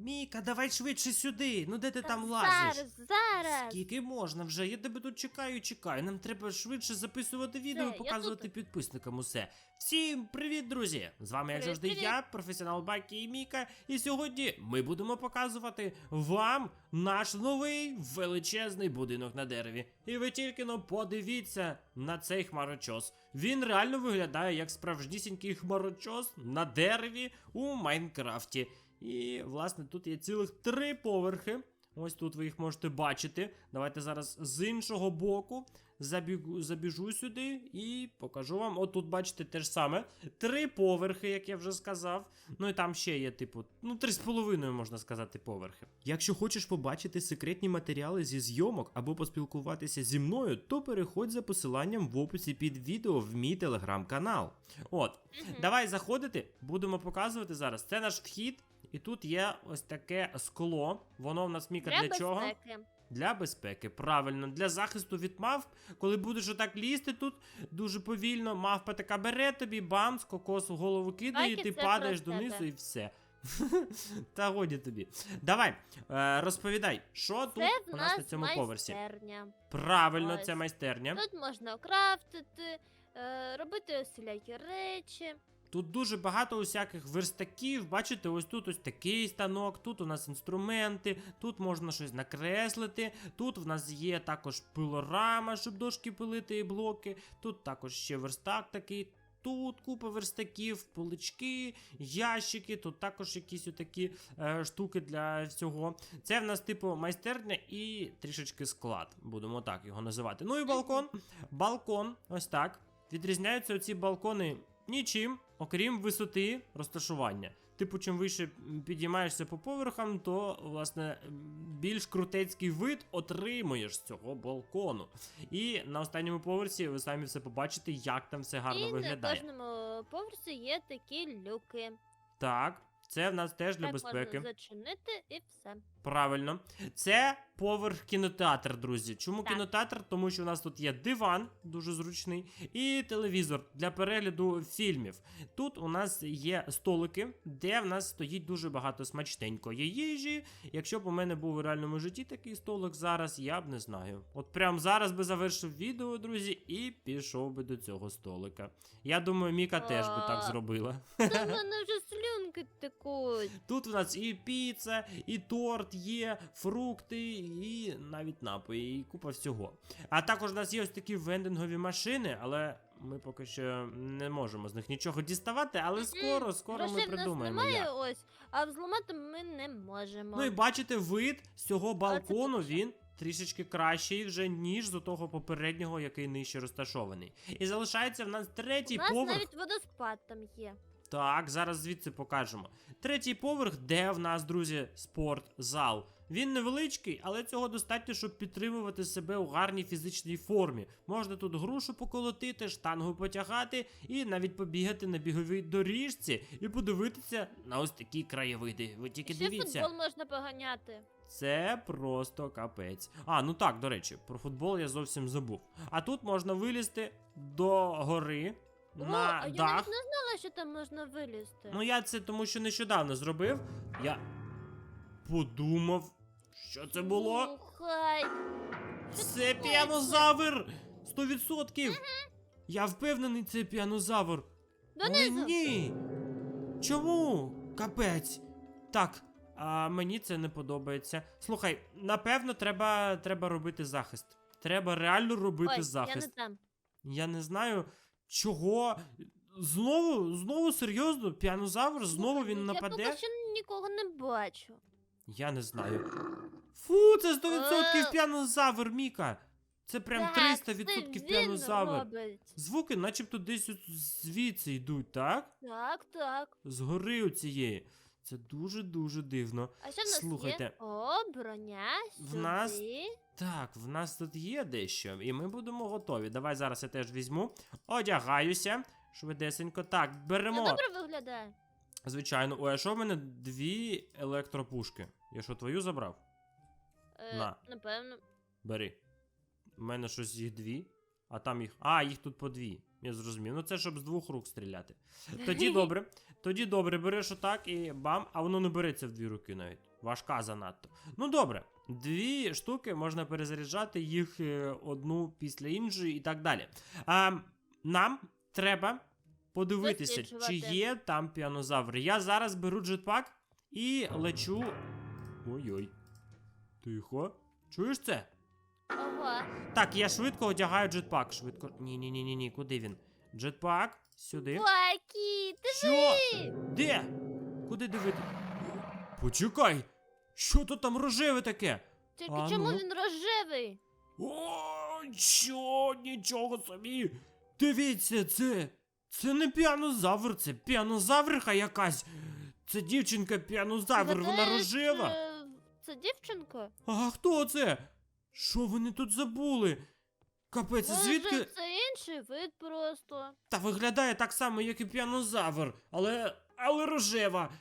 Міка, давай швидше сюди. Ну де ти там лазиш? Зараз, зараз. Скільки можна вже? Я тебе тут чекаю, і чекаю. Нам треба швидше записувати відео і я показувати тут. підписникам усе. Всім привіт, друзі! З вами, як завжди, я, професіонал Бакі і Міка. І сьогодні ми будемо показувати вам наш новий величезний будинок на дереві. І ви тільки но подивіться на цей хмарочос. Він реально виглядає як справжнісінький хмарочос на дереві у Майнкрафті. І, власне, тут є цілих три поверхи. Ось тут ви їх можете бачити. Давайте зараз з іншого боку забігу, забіжу сюди і покажу вам. От тут бачите те ж саме. Три поверхи, як я вже сказав. Ну і там ще є, типу, ну, три з половиною, можна сказати, поверхи. Якщо хочеш побачити секретні матеріали зі зйомок або поспілкуватися зі мною, то переходь за посиланням в описі під відео в мій телеграм-канал. От, Давай заходити, будемо показувати зараз. Це наш вхід, і тут є ось таке скло. Воно в нас міка для, чого? безпеки. Для безпеки, правильно, для захисту від мавп. Коли будеш отак лізти тут дуже повільно, мавпа така бере тобі, бам, з кокосу голову кидає, і ти падаєш донизу тебе. і все. Та годі тобі. Давай, е, розповідай, що тут у нас на цьому поверсі? майстерня. Правильно, Ось. це майстерня. Тут можна крафтити, е, робити усілякі речі. Тут дуже багато усяких верстаків. Бачите, ось тут ось такий станок, тут у нас інструменти, тут можна щось накреслити. Тут в нас є також пилорама, щоб дошки пилити і блоки. Тут також ще верстак такий. Тут купа верстаків, полички, ящики, тут також якісь отакі е, штуки для всього. Це в нас, типу, майстерня і трішечки склад, будемо так його називати. Ну і балкон. Балкон, ось так. Відрізняються оці балкони нічим, окрім висоти розташування. Типу, чим вище підіймаєшся по поверхам, то власне більш крутецький вид отримуєш з цього балкону. І на останньому поверсі ви самі все побачите, як там все гарно і виглядає. на кожному поверсі є такі люки. Так, це в нас теж для так безпеки. можна зачинити і все. Правильно. Це поверх кінотеатр, друзі. Чому Так. кінотеатр? Тому що у нас тут є диван, дуже зручний, і телевізор для перегляду фільмів. Тут у нас є столики, де в нас стоїть дуже багато смачненької їжі. Якщо б у мене був у реальному житті такий столик зараз, я б не знаю. От прямо зараз би завершив відео, друзі, і пішов би до цього столика. Я думаю, Міка теж би так зробила. Та мене вже слюнки текуть. Тут у нас і піца, і торт є, фрукти, і навіть напої, і купа всього. А також у нас є ось такі вендингові машини, але ми поки що не можемо з них нічого діставати, але скоро, скоро ми нас придумаємо. немає Як. ось, а взламати ми не можемо. Ну і бачите, вид з цього балкону він. Трішечки кращий вже, ніж з того попереднього, який нижче розташований. І залишається в нас третій У нас поверх. навіть водоспад там є. Так, зараз звідси покажемо. Третій поверх, де в нас, друзі, спортзал. Він невеличкий, але цього достатньо, щоб підтримувати себе у гарній фізичній формі. Можна тут грушу поколотити, штангу потягати і навіть побігати на біговій доріжці і подивитися на ось такі краєвиди. Ви тільки Ще дивіться. футбол можна поганяти. Це просто капець. А, ну так, до речі, про футбол я зовсім забув. А тут можна вилізти до гори О, на а я дах. навіть не знала, що там можна вилізти. Ну, я це тому, що нещодавно зробив. Я подумав, що це було. Слухай. Це піанозавр! 100%! Я впевнений, це піанозавр. Донизу. ні. Чому? Капець. Так, а мені це не подобається. Слухай, напевно, треба, треба робити захист. Треба реально робити Ой, захист. я не там. Я не знаю, чого. Знову, знову серйозно, піанозавр, знову він ну, нападе. Я поки що нікого не бачу. Я не знаю. Фу, це 100% Е. піанозавр, Міка. Це прям Так, 300% це він піанозавр. робить. Звуки, начебто, десь от звідси йдуть, так? Так, так. Згори у цієї. Це дуже-дуже дивно. А що в нас Слухайте. є? О, броня. В нас сюди. Так, в нас тут є дещо, і ми будемо готові. Давай зараз я теж візьму. Одягаюся. Швидесенько. Так, беремо. добре виглядає. Звичайно. Ой, а що в мене дві електропушки? Я що, твою забрав? Е, На. Напевно. Бери. У мене щось їх дві, а там їх. А, їх тут по дві. Я зрозумів. Ну це щоб з двох рук стріляти. Тоді добре. Тоді добре, береш отак і бам, а воно не береться в дві руки навіть. Важка занадто. Ну добре, дві штуки можна перезаряджати їх е, одну після іншої і так далі. А, нам треба подивитися, чи є там піанозаври. Я зараз беру джетпак і лечу. Ой-ой. Тихо. Чуєш це? Ага. Так, я швидко одягаю джетпак. Швидко. Ні, ні, ні. Куди він? Джетпак. Сюди. Пакі, ти Що? Де? Куди дивити? Почекай! Що тут там рожеве таке? тільки А чому ну? він рожевий? О, що? Нічого собі! Дивіться, це. Це не піанозавр, це піанозавриха якась. Це дівчинка піанозавр, вона Гадаєш, рожева. е, Це дівчинка? А хто це? Що вони тут забули? Капець, Може, звідки? це інший вид просто. Та виглядає так само, як і піанозавр, але. але рожева.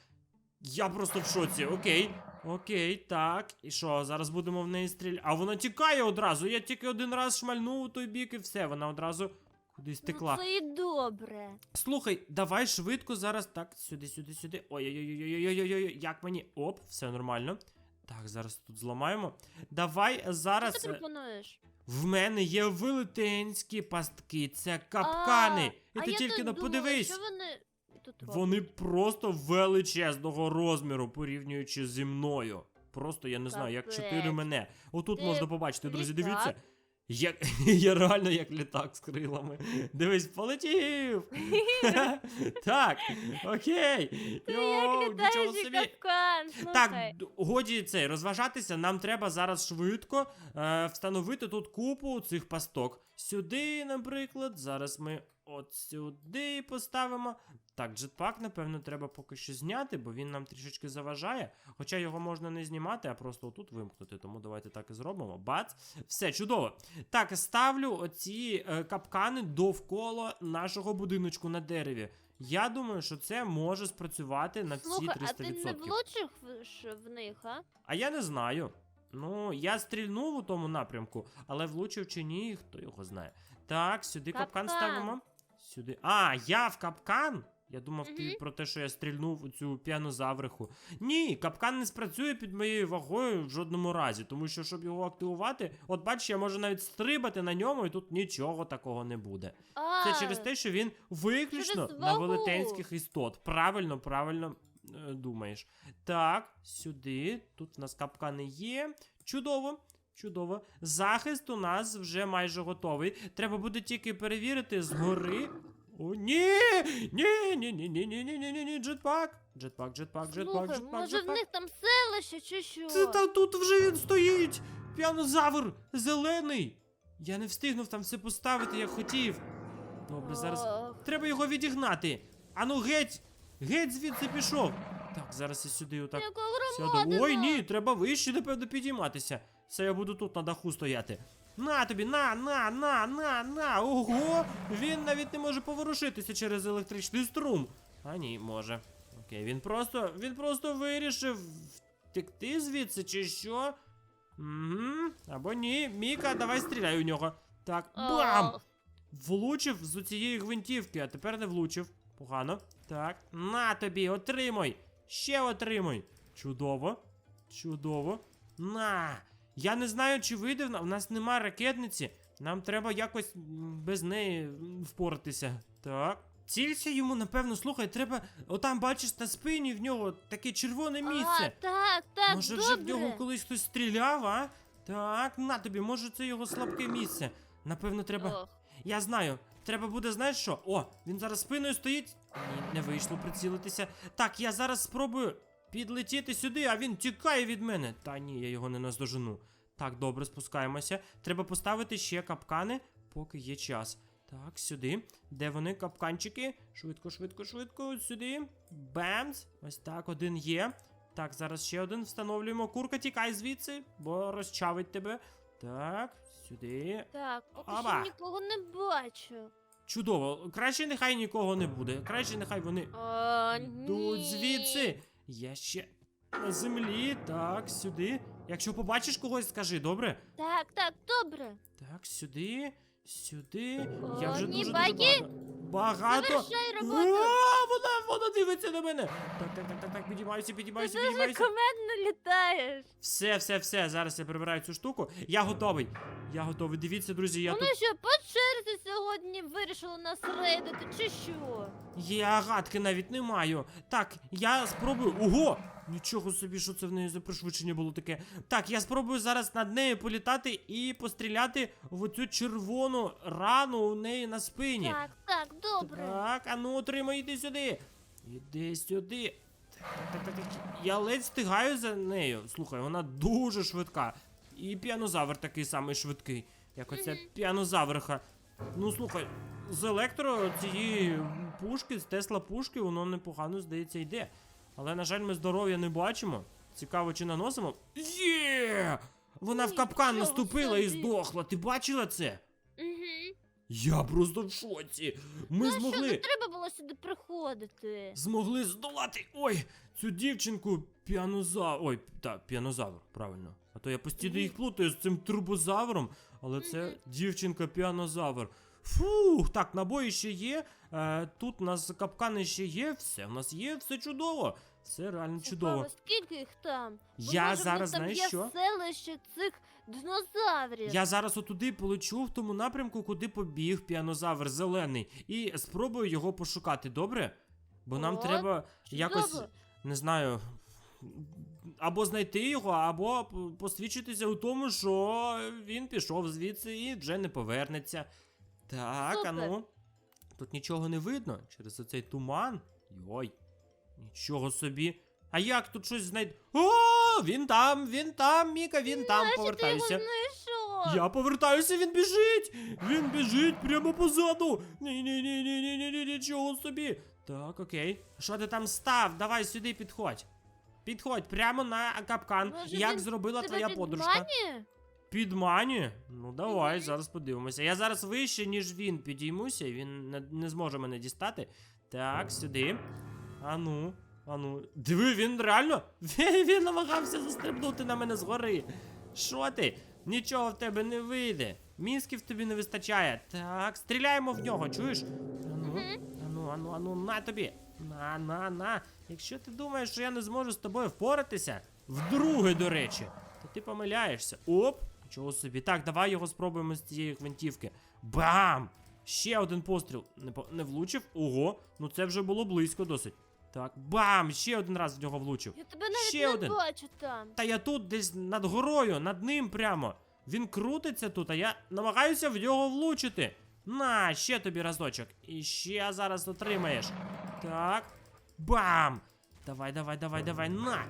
Я просто в шоці. Окей. Окей, так. І що, зараз будемо в неї стріляти. А вона тікає одразу. Я тільки один раз шмальнув у той бік і все, вона одразу кудись текла. Ну, це і добре. Слухай, давай швидко зараз. Так, сюди, сюди, сюди. Ой-ой-ой-ой-ой-ой-ой. Як мені. Оп, все нормально. Так, зараз тут зламаємо. Давай Що зараз. ти е, пропонуєш? В мене є велетенські пастки, це капкани. І а ти я тільки тут но думала, подивись. Що вони тут Вони просто величезного розміру, порівнюючи зі мною. Просто я не знаю, як Капець. чотири мене. Отут Ти можна побачити, друзі, літак? дивіться. Я, я реально як літак з крилами. Дивись, полетів! так, окей. Ти Йоу, як нічого літаючий собі. капкан, слухай. Так, д- годі цей розважатися. Нам треба зараз швидко е, встановити тут купу цих пасток. Сюди, наприклад, зараз ми от сюди поставимо. Так, джетпак, напевно, треба поки що зняти, бо він нам трішечки заважає. Хоча його можна не знімати, а просто отут вимкнути. Тому давайте так і зробимо. Бац. Все, чудово. Так, ставлю оці е, капкани довкола нашого будиночку на дереві. Я думаю, що це може спрацювати на всі 300%. Слухай, а ти не влучив в, в них, а? А я не знаю. Ну, я стрільнув у тому напрямку, але влучив чи ні, хто його знає. Так, сюди капкан, Капкан. ставимо. Сюди. А, я в капкан? Я думав, ти про те, що я стрільнув у цю піанозавриху. Ні, капкан не спрацює під моєю вагою в жодному разі, тому що, щоб його активувати, от бачиш, я можу навіть стрибати на ньому, і тут нічого такого не буде. А, Це через те, що він виключно на велетенських істот. Правильно, правильно е, думаєш. Так, сюди. Тут в нас капкани є. Чудово. Чудово. Захист у нас вже майже готовий. Треба буде тільки перевірити згори. О, ні! Ні, ні, ні, ні, ні, ні, ні, ні, ні, джетпак. Джетпак, джетпак, джетпак, Слухай, джетпак, може в джетпак. них там селище чи що? Це та тут вже він стоїть! Піанозавр! Зелений! Я не встигнув там все поставити, як хотів. Добре, зараз. Ох, Треба його відігнати. Ану, геть! Геть звідси пішов. Так, зараз я сюди отак яка сяду. громадина. Ой, ні, треба вище, напевно, підійматися. Все, я буду тут на даху стояти. На тобі, на, на, на, на, на. Ого! Він навіть не може поворушитися через електричний струм. А ні, може. Окей, він просто. Він просто вирішив втекти звідси, чи що? Угу. Або ні. Міка, давай стріляй у нього. Так, бам! Ох, Влучив з цієї гвинтівки, а тепер не влучив. Погано. Так. На тобі, отримуй. Ще отримуй. Чудово. Чудово. На. Я не знаю, чи вийде. в нас нема ракетниці. Нам треба якось без неї впоратися. Так. Цілься йому, напевно, слухай, треба. Отам, бачиш, на спині в нього таке червоне А, місце. так, так, Може, добре. вже в нього колись хтось стріляв, а? Так, на тобі, може, це його слабке місце. Напевно, треба. Ох, Я знаю. Треба буде, знаєш що? О, він зараз спиною стоїть. Ні, не вийшло прицілитися. Так, я зараз спробую підлетіти сюди, а він тікає від мене. Та ні, я його не наздожену. Так, добре, спускаємося. Треба поставити ще капкани, поки є час. Так, сюди. Де вони, капканчики? Швидко, швидко, швидко. Сюди. Бемс. Ось так, один є. Так, зараз ще один встановлюємо. Курка, тікай звідси, бо розчавить тебе. Так, сюди. так, поки Оба. що нікого не бачу. Чудово. Краще нехай нікого не буде. Краще нехай вони О, йдуть ні. звідси. Я ще на землі. Так, сюди. Якщо побачиш когось, скажи, добре? Так, так, добре. Так, сюди. Сюди. О, Я вже ні, дуже баги. дуже багато. Багато. Завершай А, роботу. вона, вона дивиться на мене. Так, так, так, так, так, підіймаюся, Ти підіймаюся, дуже підіймаюся. комедно літаєш. Все, все, все. Зараз я прибираю цю штуку. Я готовий. Я готовий. Дивіться, друзі, я Вони тут. що, по черзі сьогодні вирішили нас рейдити, чи що? Я гадки навіть не маю. Так, я спробую. Ого! Нічого собі, що це в неї за пришвидшення було таке. Так, я спробую зараз над нею політати і постріляти в оцю червону рану у неї на спині. Так, так, добре. Так, а ну отримай, іди сюди. Іди сюди. Так, так, так, так, так. Я ледь встигаю за нею. Слухай, вона дуже швидка. І піанозавр такий самий швидкий, як оця піанозавриха. Ну слухай, з електро цієї пушки, з Тесла пушки, воно непогано, здається, йде. Але, на жаль, ми здоров'я не бачимо. Цікаво, чи наносимо. Є! Вона в капкан наступила і здохла. Ти бачила це? Я просто в шоці. Ми Ну що, не змогли. треба було сюди приходити. Змогли здолати. Ой, цю дівчинку піанозавр. Ой, так, піанозавр, правильно. А то я постійно їх плутаю з цим турбозавром, але це дівчинка піанозавр. Фух, так, набої ще є. Е, тут у нас капкани ще є, все в нас є, все чудово. Все реально чудово. Цікаво, скільки їх там? Бо, Я може, в них зараз, там знаєш є що? селище цих динозаврів. Я зараз отуди полечу в тому напрямку, куди побіг піанозавр зелений, і спробую його пошукати, добре? Бо нам О, треба якось, Чудово. не знаю, або знайти його, або посвідчитися у тому, що він пішов звідси і вже не повернеться. Так, а ну. Тут нічого не видно через оцей туман. Йой. Нічого собі. А як тут щось знайти? О, він там, він там, Міка, він там, Наче Я повертаюся, він біжить! Він біжить прямо позаду! Ні-ні-ні-ні-ні-ні, нічого собі! Так, окей. Що ти там став? Давай сюди підходь. Підходь прямо на капкан, Може, як він зробила Тебе твоя подружка. Мані? Під мані? Ну давай, Мгм. зараз подивимося. Я зараз вище, ніж він підіймуся, він не, не зможе мене дістати. Так, сюди. Ану ану. Диви, він реально. Він, він намагався застрибнути на мене згори. Що ти? Нічого в тебе не вийде. Мізків тобі не вистачає. Так, стріляємо в нього, чуєш? Ану, ану, ану, ану, на тобі. На, на, на. Якщо ти думаєш, що я не зможу з тобою впоратися, вдруге, до речі, то ти помиляєшся. Оп, нічого собі. Так, давай його спробуємо з цієї гвинтівки. Бам! Ще один постріл. Не, не влучив? Ого, ну це вже було близько досить. Так, бам! Ще один раз в нього влучив. Я тебе навіть Ще не один. бачу там. Та я тут десь над горою, над ним прямо. Він крутиться тут, а я намагаюся в нього влучити. На, ще тобі разочок. І ще зараз отримаєш. Так. Бам! Давай, давай, давай, давай, на!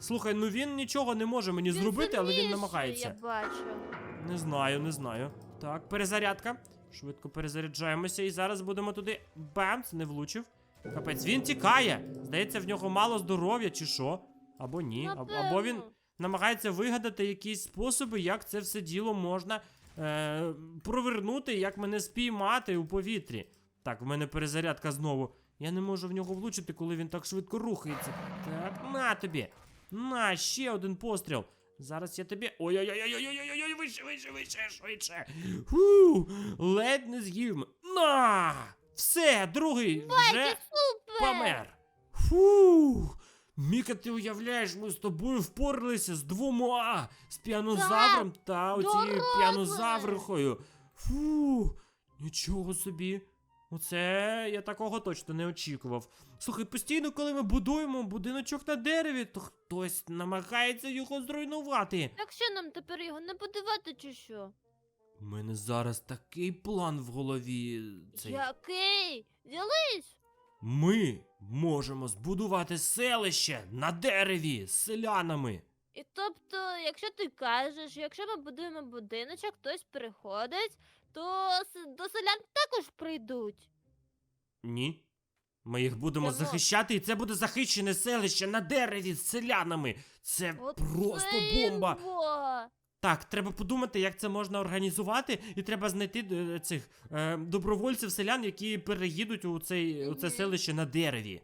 Слухай, ну він нічого не може мені зробити, але він сильніший, намагається. Я бачу. Не знаю, не знаю. Так, перезарядка. Швидко перезаряджаємося і зараз будемо туди. Бамц, не влучив. Капець, він тікає. Здається, в нього мало здоров'я, чи що? Або ні. Або, або він намагається вигадати якісь способи, як це все діло можна е, провернути, як мене спіймати у повітрі. Так, в мене перезарядка знову. Я не можу в нього влучити, коли він так швидко рухається. Так, на тобі. На, ще один постріл. Зараз я тобі. Ой-ой-ой-ой-ой-ой-ой, вище, вище, вище, швидше. Фу, ледь не з'їв. На! Все, другий вже Супер! помер. Фу. Міка, ти уявляєш, ми з тобою впоралися з двома з піанозавром та оцією піанозаврихою. Фу, нічого собі. Оце я такого точно не очікував. Слухай, постійно, коли ми будуємо будиночок на дереві, то хтось намагається його зруйнувати. Якщо нам тепер його не будувати, чи що? У мене зараз такий план в голові. Цей. Який? Ділись! Ми можемо збудувати селище на дереві з селянами. І тобто, якщо ти кажеш, якщо ми будуємо будиночок, хтось приходить, то с- до селян також прийдуть. Ні. Ми їх будемо Чому? захищати, і це буде захищене селище на дереві з селянами. Це Оце просто бомба. імба! Так, треба подумати, як це можна організувати, і треба знайти е, цих е, добровольців селян, які переїдуть у, цей, у це селище на дереві.